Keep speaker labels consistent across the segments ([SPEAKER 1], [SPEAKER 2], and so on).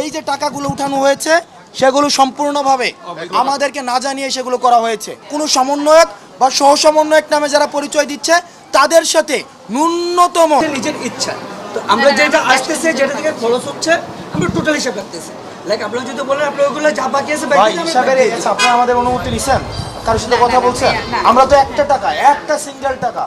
[SPEAKER 1] এই যে টাকাগুলো উঠানো হয়েছে, সেগুলো সম্পূর্ণভাবে আমাদেরকে না জানিয়ে সেগুলো করা হয়েছে। কোনো সমন্বয়ক বা সহ সমন্বয়ক নামে যারা পরিচয় দিচ্ছে, তাদের সাথে ন্যূনতম
[SPEAKER 2] নিজের ইচ্ছা। তো আমরা যেটা আসতেছে, যেটা থেকে খরচ হচ্ছে, আমরা টোটাল হিসাব রাখতেছি। লাইক আপনারা যদি বলেন আপনার ওগুলো যা বাকি আছে
[SPEAKER 1] ভাই হিসাবের আপনারা আমাদের অনুমতি নিছেন? কারোর সাথে কথা বলছেন? আমরা তো একটা টাকা একটা সিঙ্গেল টাকা।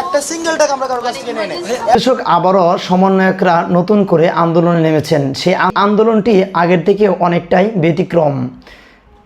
[SPEAKER 1] একটা সিঙ্গেল টাকা আমরা কারোর কাছ থেকে নেই।
[SPEAKER 3] কৃষক আবারও সমন্বয়করা নতুন করে আন্দোলনে নেমেছেন। সেই আন্দোলনটি আগের থেকে অনেকটাই ব্যতিক্রম।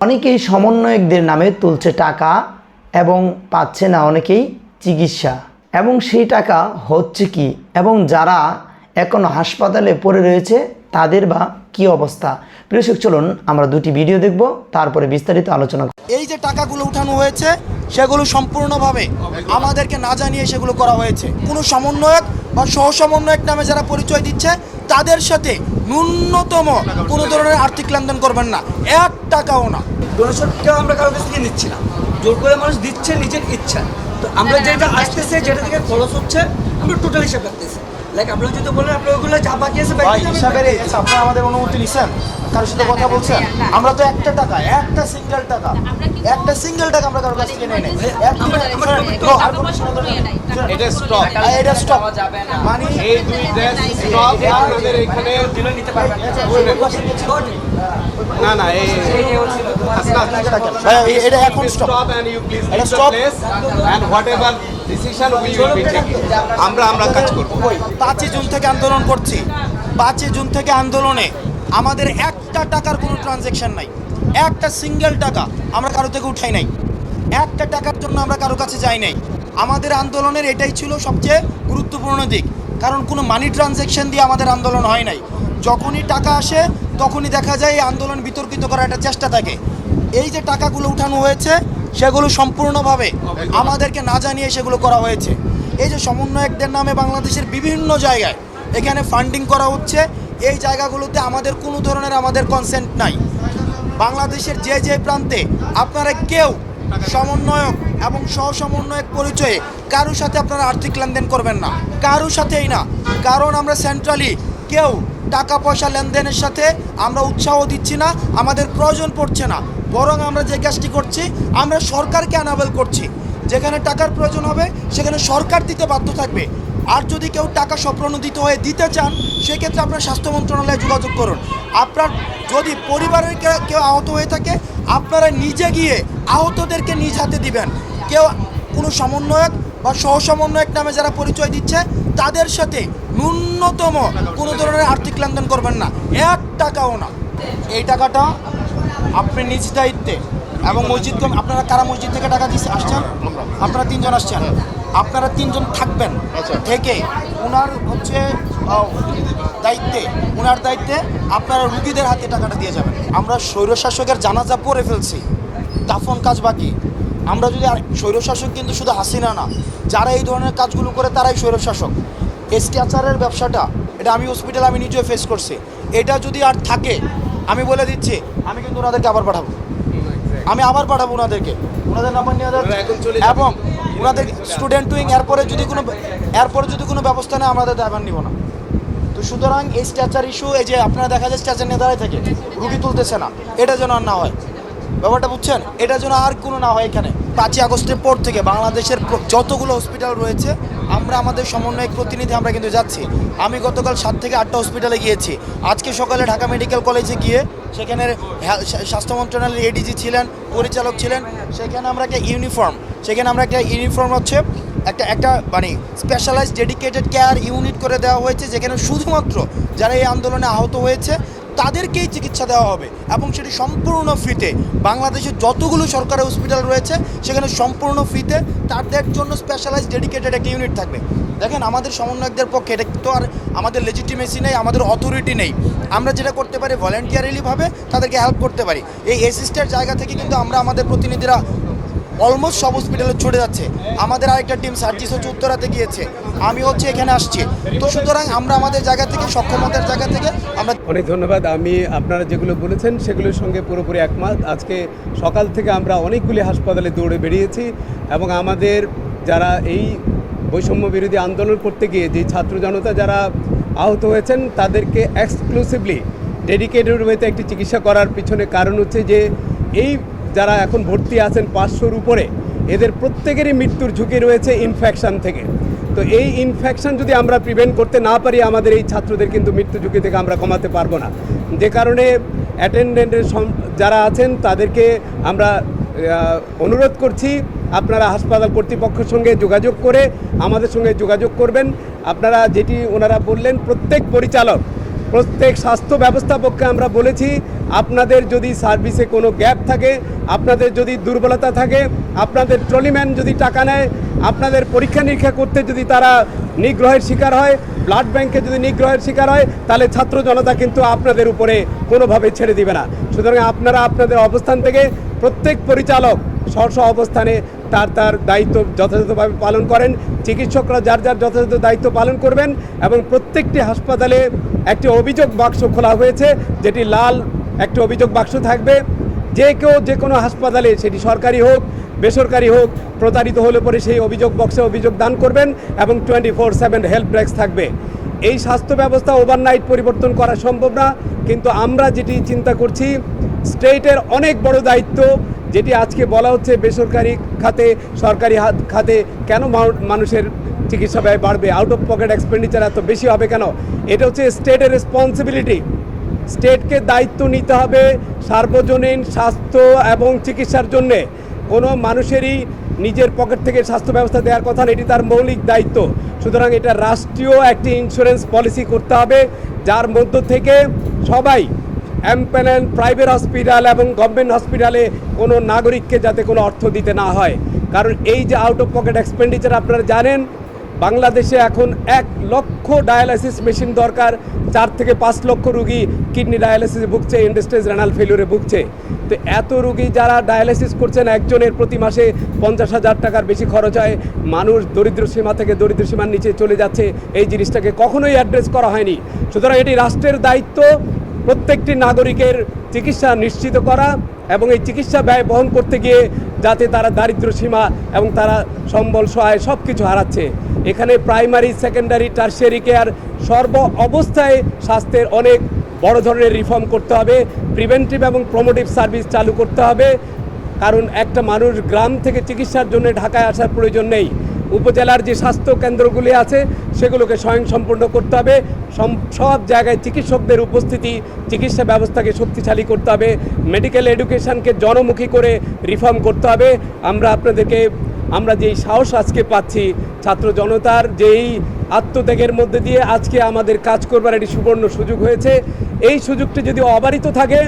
[SPEAKER 3] অনেকেই সমন্বয়কদের নামে তুলছে টাকা এবং পাচ্ছে না অনেকেই চিকিৎসা। এবং সেই টাকা হচ্ছে কি? এবং যারা এখনও হাসপাতালে পড়ে রয়েছে তাদের বা কি অবস্থা? কৃষক চলুন আমরা দুটি ভিডিও দেখব তারপরে বিস্তারিত আলোচনা করব।
[SPEAKER 1] এই যে টাকাগুলো উঠানো হয়েছে সেগুলো সম্পূর্ণভাবে আমাদেরকে না জানিয়ে সেগুলো করা হয়েছে। কোনো সমন্বয়ক বা সহ সমন্বয়ক নামে যারা পরিচয় দিচ্ছে তাদের সাথে ন্যূনতম কোনো ধরনের আর্থিক লেনদেন করবেন না। এক টাকাও না।
[SPEAKER 2] ডোনেশনটাও আমরা কারোর কাছ থেকে নিচ্ছি না। জোর করে মানুষ দিচ্ছে নিজের ইচ্ছা তো আমরা যেটা আসতেছে যেটা থেকে খরচ হচ্ছে আমরা টোটাল হিসাব রাখতেছি। লাইক আপনারা যদি বলেন আপনার ওগুলো যা বাকি আছে
[SPEAKER 1] ভাই হিসাবের আপনারা আমাদের অনুমতি নিছেন। কারোর সাথে কথা বলছেন? আমরা তো একটা টাকা একটা সিঙ্গেল টাকা। একটা সিঙ্গেল টাকা আমরা কারোর কাছ থেকে নেই।
[SPEAKER 4] এটা স্টপ
[SPEAKER 1] এটা স্টপ মানে
[SPEAKER 4] এই দুই ড্রেস স্টপ আমাদের এখানে না না এই
[SPEAKER 1] এটা এখন stop
[SPEAKER 4] stop and you please
[SPEAKER 1] এটা.
[SPEAKER 4] Place and whatever decision we will be taking আমরা আমরা কাজ করব।
[SPEAKER 1] পাঁচই জুন থেকে আন্দোলন করছি। পাঁচই জুন থেকে আন্দোলনে আমাদের একটা টাকার কোনো ট্রানজেকশন নাই। একটা সিঙ্গেল টাকা আমরা কারও থেকে উঠাই নাই। একটা টাকার জন্য আমরা কারও কাছে যাই নাই। আমাদের আন্দোলনের এটাই ছিল সবচেয়ে গুরুত্বপূর্ণ দিক। কারণ কোনো মানি ট্রানজেকশন দিয়ে আমাদের আন্দোলন হয় নাই। যখনই টাকা আসে, তখনই দেখা যায় এই আন্দোলন বিতর্কিত করার একটা চেষ্টা থাকে। এই যে টাকাগুলো উঠানো হয়েছে, সেগুলো সম্পূর্ণভাবে আমাদেরকে না জানিয়ে সেগুলো করা হয়েছে। এই যে সমন্বয়কদের নামে বাংলাদেশের বিভিন্ন জায়গায় এখানে ফান্ডিং করা হচ্ছে, এই জায়গাগুলোতে আমাদের কোনো ধরনের আমাদের কনসেন্ট নাই। বাংলাদেশের যে যে প্রান্তে আপনারা কেউ সমন্বয়ক এবং সহ সমন্বয়ক পরিচয়ে কারোর সাথে আপনারা আর্থিক লেনদেন করবেন না। কারোর সাথেই না। কারণ আমরা সেন্ট্রালি কেউ টাকা পয়সা লেনদেনের সাথে আমরা উৎসাহ দিচ্ছি না, আমাদের প্রয়োজন পড়ছে না। বরং আমরা যে কাজটি করছি, আমরা সরকারকে অ্যানাবেল করছি। যেখানে টাকার প্রয়োজন হবে, সেখানে সরকার দিতে বাধ্য থাকবে। আর যদি কেউ টাকা স্বপ্রণোদিত হয়ে দিতে চান, সেক্ষেত্রে আপনার স্বাস্থ্য মন্ত্রণালয়ে যোগাযোগ করুন। আপনার যদি পরিবারের কেউ আহত হয়ে থাকে, আপনারা নিজে গিয়ে আহতদেরকে নিজ হাতে দিবেন। কেউ কোনো সমন্বয়ক বা সহ সমন্বয়ক নামে যারা পরিচয় দিচ্ছে, তাদের সাথে ন্যূনতম কোনো ধরনের আর্থিক লেনদেন করবেন না। এক টাকাও না। এই টাকাটা আপনি নিজ দায়িত্বে এবং মসজিদ আপনারা কারা মসজিদ থেকে টাকা দিচ্ছে আসছেন? আপনারা তিনজন আসছেন। আপনারা তিনজন থাকবেন থেকে ওনার হচ্ছে দায়িত্বে। ওনার দায়িত্বে আপনারা রুগীদের হাতে টাকাটা দিয়ে যাবেন। আমরা স্বৈরশাসকের জানাজা পরে ফেলছি। দাফন কাজ বাকি। আমরা যদি স্বৈরশাসক কিন্তু শুধু হাসিনা না যারা এই ধরনের কাজগুলো করে তারাই স্বৈরশাসক। এসটিআচারের ব্যবসাটা এটা আমি হসপিটাল আমি নিজেও ফেস করছি। এটা যদি আর থাকে আমি বলে দিচ্ছি আমি কিন্তু ওনাদেরকে আবার পাঠাবো। আমি আবার পাঠাবো ওনাদেরকে। ওনাদের নাম্বার নিয়ে। এবং ওনাদের স্টুডেন্ট উইং এরপরে যদি কোনো এরপরে যদি কোনো ব্যবস্থা নেয় আমাদের দায়ভার নিব না। তো সুতরাং এই স্ট্যাচার ইস্যু এই যে আপনারা দেখা যায় স্ট্যাচার নিয়ে দাঁড়ায় থাকে রুগী তুলতেছে না। এটা যেন আর না হয়। ব্যাপারটা বুঝছেন? এটা যেন আর কোনো না হয় এখানে। পাঁচই আগস্টের পর থেকে বাংলাদেশের যতগুলো হসপিটাল রয়েছে আমরা আমাদের সমন্বয়ক প্রতিনিধি আমরা কিন্তু যাচ্ছি। আমি গতকাল সাত থেকে আটটা হসপিটালে গিয়েছি। আজকে সকালে ঢাকা মেডিকেল কলেজে গিয়ে সেখানে স্বা- স্বাস্থ্য মন্ত্রণালয়ের এডিজি ছিলেন, পরিচালক ছিলেন। সেখানে আমরা একটা ইউনিফর্ম সেখানে আমরা একটা ইউনিফর্ম হচ্ছে একটা একটা মানে স্পেশালাইজ ডেডিকেটেড কেয়ার ইউনিট করে দেওয়া হয়েছে, যেখানে শুধুমাত্র যারা এই আন্দোলনে আহত হয়েছে তাদেরকেই চিকিৎসা দেওয়া হবে এবং সেটি সম্পূর্ণ ফ্রিতে। বাংলাদেশের যতগুলো সরকারি হসপিটাল রয়েছে, সেখানে সম্পূর্ণ ফ্রিতে তাদের জন্য স্পেশালাইজ ডেডিকেটেড একটা ইউনিট থাকবে। দেখেন, আমাদের সমন্বয়কদের পক্ষে এটা তো আর আমাদের লেজিটিমেসি নেই, আমাদের অথরিটি নেই। আমরা যেটা করতে পারি ভলেন্টিয়ারিলিভাবে তাদেরকে হেল্প করতে পারি। এই অ্যাসিস্টের জায়গা থেকে কিন্তু আমরা আমাদের প্রতিনিধিরা অলমোস্ট সব হসপিটালে ছুটে যাচ্ছে। আমাদের আরেকটা টিম সার্জিস হচ্ছে উত্তরাতে গিয়েছে। আমি হচ্ছে এখানে আসছি। তো সুতরাং আমরা আমাদের জায়গা থেকে, সক্ষমতার জায়গা থেকে আমরা
[SPEAKER 5] অনেক ধন্যবাদ। আমি আপনারা যেগুলো বলেছেন, সেগুলোর সঙ্গে পুরোপুরি একমত। আজকে সকাল থেকে আমরা অনেকগুলি হাসপাতালে দৌড়ে বেরিয়েছি এবং আমাদের যারা এই বৈষম্য বিরোধী আন্দোলন করতে গিয়ে যে ছাত্র জনতা যারা আহত হয়েছেন, তাদেরকে এক্সক্লুসিভলি ডেডিকেটেড ওয়েতে একটি চিকিৎসা করার পিছনে কারণ হচ্ছে যে এই যারা এখন ভর্তি আছেন পাঁচশোর উপরে, এদের প্রত্যেকেরই মৃত্যুর ঝুঁকি রয়েছে ইনফেকশন থেকে। তো এই ইনফেকশন যদি আমরা প্রিভেন্ট করতে না পারি, আমাদের এই ছাত্রদের কিন্তু মৃত্যু ঝুঁকি থেকে আমরা কমাতে পারব না। যে কারণে অ্যাটেন্ডেন্টের যারা আছেন, তাদেরকে আমরা অনুরোধ করছি, আপনারা হাসপাতাল কর্তৃপক্ষের সঙ্গে যোগাযোগ করে আমাদের সঙ্গে যোগাযোগ করবেন। আপনারা যেটি ওনারা বললেন, প্রত্যেক পরিচালক প্রত্যেক স্বাস্থ্য ব্যবস্থাপককে আমরা বলেছি, আপনাদের যদি সার্ভিসে কোনো গ্যাপ থাকে, আপনাদের যদি দুর্বলতা থাকে, আপনাদের ট্রলিম্যান যদি টাকা নেয়, আপনাদের পরীক্ষা নিরীক্ষা করতে যদি তারা নিগ্রহের শিকার হয়, ব্লাড ব্যাংকে যদি নিগ্রহের শিকার হয়, তাহলে ছাত্র জনতা কিন্তু আপনাদের উপরে কোনোভাবে ছেড়ে দিবে না। সুতরাং আপনারা আপনাদের অবস্থান থেকে প্রত্যেক পরিচালক স্ব অবস্থানে তার তার দায়িত্ব যথাযথভাবে পালন করেন। চিকিৎসকরা যার যার যথাযথ দায়িত্ব পালন করবেন এবং প্রত্যেকটি হাসপাতালে একটি অভিযোগ বাক্স খোলা হয়েছে, যেটি লাল একটি অভিযোগ বাক্স থাকবে। যে কেউ যে কোনো হাসপাতালে, সেটি সরকারি হোক, বেসরকারি হোক, প্রতারিত হলে পরে সেই অভিযোগ বক্সে অভিযোগ দান করবেন এবং twenty four seven help desk থাকবে। এই স্বাস্থ্য ব্যবস্থা ওভারনাইট পরিবর্তন করা সম্ভব না, কিন্তু আমরা যেটি চিন্তা করছি, স্টেটের অনেক বড় দায়িত্ব, যেটি আজকে বলা হচ্ছে বেসরকারি খাতে, সরকারি হাত খাতে কেন মানুষের চিকিৎসা ব্যয় বাড়বে। আউট অফ পকেট এক্সপেন্ডিচার এত বেশি হবে কেন? এটা হচ্ছে স্টেটের রেসপন্সিবিলিটি স্টেটকে দায়িত্ব নিতে হবে সার্বজনীন স্বাস্থ্য এবং চিকিৎসার জন্যে। কোনো মানুষেরই নিজের পকেট থেকে স্বাস্থ্য ব্যবস্থা দেওয়ার কথা এটি তার মৌলিক দায়িত্ব। সুতরাং এটা রাষ্ট্রীয় একটি ইন্স্যুরেন্স পলিসি করতে হবে, যার মধ্য থেকে সবাই অ্যাম্পেলেন প্রাইভেট হসপিটাল এবং গভর্নমেন্ট হসপিটালে কোনো নাগরিককে যাতে কোনো অর্থ দিতে না হয়। কারণ এই যে আউট অফ পকেট এক্সপেন্ডিচার আপনারা জানেন বাংলাদেশে এখন এক লক্ষ ডায়ালাইসিস মেশিন দরকার। চার থেকে পাঁচ লক্ষ রুগী কিডনি ডায়ালাইসিসে ভুগছে ইন্ডাস্ট্রিজ রেনাল ফেলিওরে ভুগছে। তো এত রুগী যারা ডায়ালাইসিস করছেন, একজনের প্রতি মাসে পঞ্চাশ হাজার টাকার বেশি খরচ হয়। মানুষ দরিদ্র সীমা থেকে দরিদ্র সীমার নিচে চলে যাচ্ছে। এই জিনিসটাকে কখনোই অ্যাড্রেস করা হয়নি। সুতরাং এটি রাষ্ট্রের দায়িত্ব। প্রত্যেকটি নাগরিকের চিকিৎসা নিশ্চিত করা এবং এই চিকিৎসা ব্যয় বহন করতে গিয়ে যাতে তারা দারিদ্র সীমা এবং তারা সম্বল সহায় সব কিছু হারাচ্ছে। এখানে প্রাইমারি, সেকেন্ডারি, টার্সিয়ারি কেয়ার সর্ব অবস্থায় স্বাস্থ্যের অনেক বড় ধরনের রিফর্ম করতে হবে। প্রিভেন্টিভ এবং প্রমোটিভ সার্ভিস চালু করতে হবে। কারণ একটা মানুষ গ্রাম থেকে চিকিৎসার জন্য ঢাকায় আসার প্রয়োজন নেই। উপজেলার যে স্বাস্থ্য কেন্দ্রগুলি আছে, সেগুলোকে স্বয়ংসম্পূর্ণ করতে হবে। সব জায়গায় চিকিৎসকদের উপস্থিতি, চিকিৎসা ব্যবস্থাকে শক্তিশালী করতে হবে। মেডিকেল এডুকেশনকে জনমুখী করে রিফর্ম করতে হবে। আমরা আপনাদেরকে, আমরা যেই সাহস আজকে পাচ্ছি, ছাত্র জনতার যেই আত্মত্যাগের মধ্যে দিয়ে আজকে আমাদের কাজ করবার একটি সুবর্ণ সুযোগ হয়েছে। এই সুযোগটি যদি অবারিত থাকে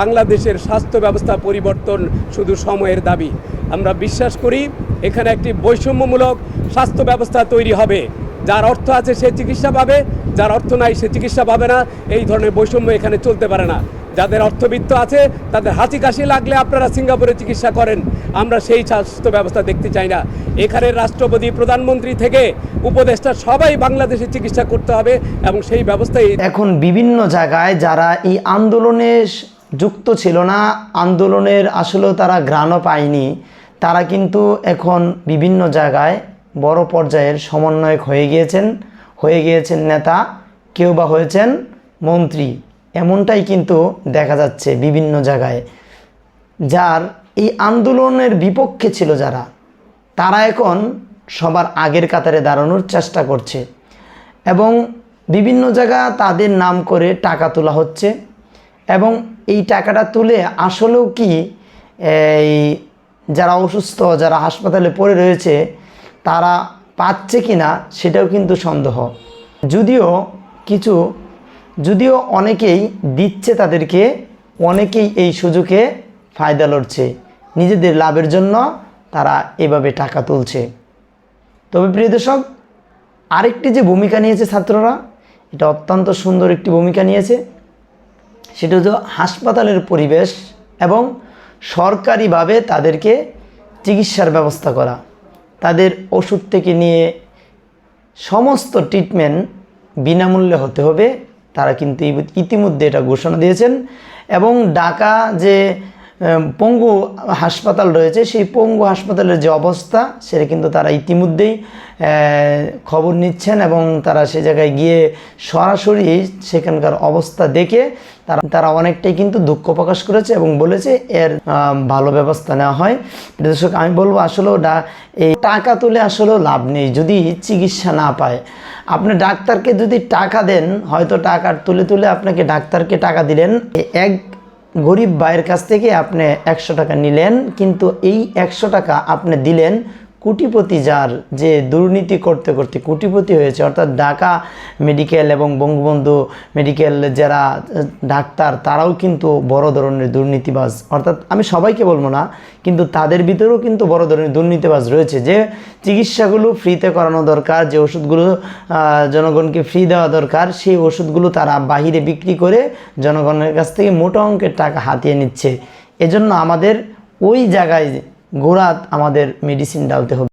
[SPEAKER 5] বাংলাদেশের স্বাস্থ্য ব্যবস্থা পরিবর্তন শুধু সময়ের দাবি। আমরা বিশ্বাস করি এখানে একটি বৈষম্যমূলক স্বাস্থ্য ব্যবস্থা তৈরি হবে। যার অর্থ আছে সে চিকিৎসা পাবে, যার অর্থ নাই সে চিকিৎসা পাবে না, এই ধরনের বৈষম্য এখানে চলতে পারে না। যাদের অর্থবিত্ত আছে, তাদের হাঁচি কাশি লাগলে আপনারা সিঙ্গাপুরে চিকিৎসা করেন। আমরা সেই স্বাস্থ্য ব্যবস্থা দেখতে চাই না। এখানের রাষ্ট্রপতি, প্রধানমন্ত্রী থেকে উপদেষ্টা সবাই বাংলাদেশে চিকিৎসা করতে হবে এবং সেই ব্যবস্থায়
[SPEAKER 3] এখন বিভিন্ন জায়গায় যারা এই আন্দোলনে যুক্ত ছিল না। আন্দোলনের আসলেও তারা ঘ্রাণও পায়নি। তারা কিন্তু এখন বিভিন্ন জায়গায় বড় পর্যায়ের সমন্বয়ক হয়ে গিয়েছেন হয়ে গিয়েছেন নেতা, কেউ বা হয়েছেন মন্ত্রী। এমনটাই কিন্তু দেখা যাচ্ছে বিভিন্ন জায়গায়। যার এই আন্দোলনের বিপক্ষে ছিল যারা, তারা এখন সবার আগের কাতারে দাঁড়ানোর চেষ্টা করছে। এবং বিভিন্ন জায়গা তাদের নাম করে টাকা তোলা হচ্ছে। এবং এই টাকাটা তুলে আসলেও কি, এই যারা অসুস্থ, যারা হাসপাতালে পড়ে রয়েছে, তারা পাচ্ছে কি না সেটাও কিন্তু সন্দেহ। যদিও কিছু, যদিও অনেকেই দিচ্ছে তাদেরকে, অনেকেই এই সুযোগে ফায়দা লড়ছে। নিজেদের লাভের জন্য তারা এভাবে টাকা তুলছে। তবে প্রিয় দর্শক, আরেকটি যে ভূমিকা নিয়েছে ছাত্ররা, এটা অত্যন্ত সুন্দর একটি ভূমিকা নিয়েছে। সেটা হলো হাসপাতালের পরিবেশ এবং সরকারিভাবে তাদেরকে চিকিৎসার ব্যবস্থা করা। তাদের ওষুধ থেকে নিয়ে সমস্ত ট্রিটমেন্ট বিনামূল্যে হতে হবে, তারা কিন্তু ইতিমধ্যে এটা ঘোষণা দিয়েছেন এবং ডাকা যে পঙ্গু হাসপাতাল রয়েছে। সেই পঙ্গু হাসপাতালের যে অবস্থা, সেটা কিন্তু তারা ইতিমধ্যেই খবর নিচ্ছেন এবং তারা সে জায়গায় গিয়ে সরাসরি সেখানকার অবস্থা দেখে তারা তারা অনেকটাই কিন্তু দুঃখ প্রকাশ করেছে এবং বলেছে এর ভালো ব্যবস্থা নেওয়া হয়। দর্শক, আমি বলব আসলেও ডা এই টাকা তুলে আসলেও লাভ নেই যদি চিকিৎসা না পায়। আপনি ডাক্তারকে যদি টাকা দেন, হয়তো টাকা তুলে তুলে আপনাকে ডাক্তারকে টাকা দিলেন। এক গরিব ভাইয়ের কাছ থেকে আপনি একশো টাকা নিলেন কিন্তু এই একশো টাকা আপনি দিলেন কোটিপতি যার যে দুর্নীতি করতে করতে কোটিপতি হয়েছে, অর্থাৎ ঢাকা মেডিকেল এবং বঙ্গবন্ধু মেডিকেল যারা, ডাক্তার, তারাও কিন্তু বড় ধরনের দুর্নীতিবাজ। অর্থাৎ আমি সবাইকে বলব না, কিন্তু তাদের ভিতরেও কিন্তু বড় ধরনের দুর্নীতিবাজ রয়েছে যে চিকিৎসাগুলো ফ্রিতে করানো দরকার, যে ওষুধগুলো জনগণকে ফ্রি দেওয়া দরকার, সেই ওষুধগুলো তারা বাহিরে বিক্রি করে জনগণের কাছ থেকে মোটা অঙ্কের টাকা হাতিয়ে নিচ্ছে। এজন্য আমাদের ওই জায়গায় গোড়াত আমাদের মেডিসিন ডালতে হবে।